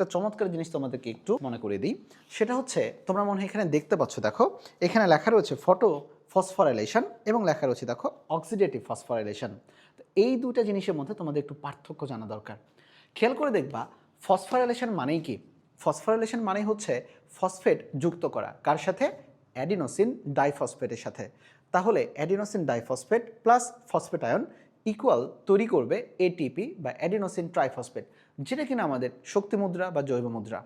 একটা চমৎকার জিনিস তোমাদেরকে একটু মনে করে দিই। সেটা হচ্ছে, তোমরা মনে হয় এখানে দেখতে পাচ্ছ, দেখো, এখানে লেখা রয়েছে ফটো ফসফরাইলেশন এবং লেখা রয়েছে, দেখো, অক্সিডেটিভ ফসফরাইলেশন। এই দুটা জিনিসের মধ্যে তোমাদের একটু পার্থক্য জানা দরকার। খেয়াল করে দেখবা, ফসফরাইলেশন মানেই কি? ফসফরাইলেশন মানেই হচ্ছে ফসফেট যুক্ত করা। কার সাথে? অ্যাডিনোসিন ডাইফসফেটের সাথে। তাহলে adenosine diphosphate plus phosphate ion equal তৈরি করবে এটিপি বা অ্যাডিনোসিন ট্রাইফসফেট যেটা কিনা আমাদের শক্তি মুদ্রা বা জৈব মুদ্রা।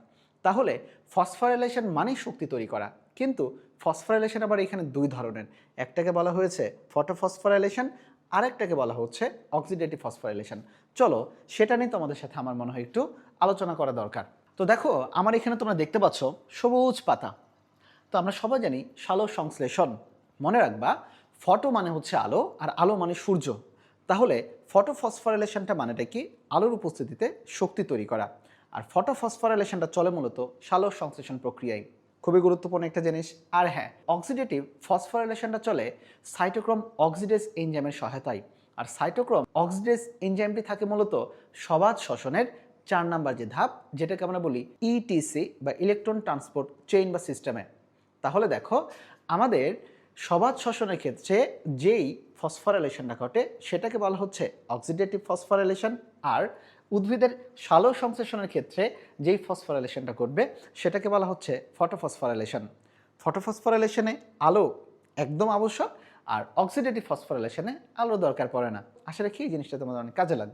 তাহলে ফসফরাইলেশন মানেই শক্তি তৈরি করা, কিন্তু ফসফরাইলেশন আবার এখানে দুই ধরনের। একটাকে বলা হয়েছে ফটোফসফরাইলেশন আরেকটাকে বলা হচ্ছে অক্সিডেটিভ ফসফরাইলেশন চলো সেটা নিয়ে তোমাদের সাথে আমার মনে হয় একটু আলোচনা করা দরকার। তো দেখো, আমার এখানে তোমরা দেখতে পাচ্ছ সবুজ পাতা। তো আমরা সবাই জানি সালো সংশ্লেষণ। মনে রাখবা, ফটো মানে হচ্ছে আলো, আর আলো মানে সূর্য। তাহলে ফটোফসফরাইলেশনটা মানেটা কি? আলোর উপস্থিতিতে শক্তি তৈরি করা। আর ফটোফসফরাইলেশনটা চলে মূলত সালোক সংশ্লেষণ প্রক্রিয়ায়। খুবই গুরুত্বপূর্ণ একটা জিনিস। আর হ্যাঁ অক্সিডেটিভ ফসফরাইলেশনটা চলে সাইটোক্রোম অক্সিডেজ এনজাইমের সহায়তায়। আর সাইটোক্রোম অক্সিডেস এনজাইমটি থাকে মূলত সবাদ শ্বসনের চার নাম্বার যে ধাপ, যেটাকে আমরা বলি ইটিসি বা ইলেকট্রন ট্রান্সপোর্ট চেইন বা সিস্টেমে তাহলে দেখো, আমাদের সবাদ শ্বসনের ক্ষেত্রে যেই ফসফরাইলেশনটা ঘটে, সেটাকে বলা হচ্ছে অক্সিডেটিভ ফসফরাইলেশন আর উদ্ভিদের সালো সংশ্লেষণের ক্ষেত্রে যেই ফসফরাইলেশনটা ঘটবে, সেটাকে বলা হচ্ছে ফটোফসফরাইলেশন ফটোফসফরাইলেশনে আলো একদম আবশ্যক, আর অক্সিডেটিভ ফসফরাইলেশনে আলো দরকার পড়ে না। আশা রাখি এই জিনিসটা তোমাদের অনেক কাজে লাগবে।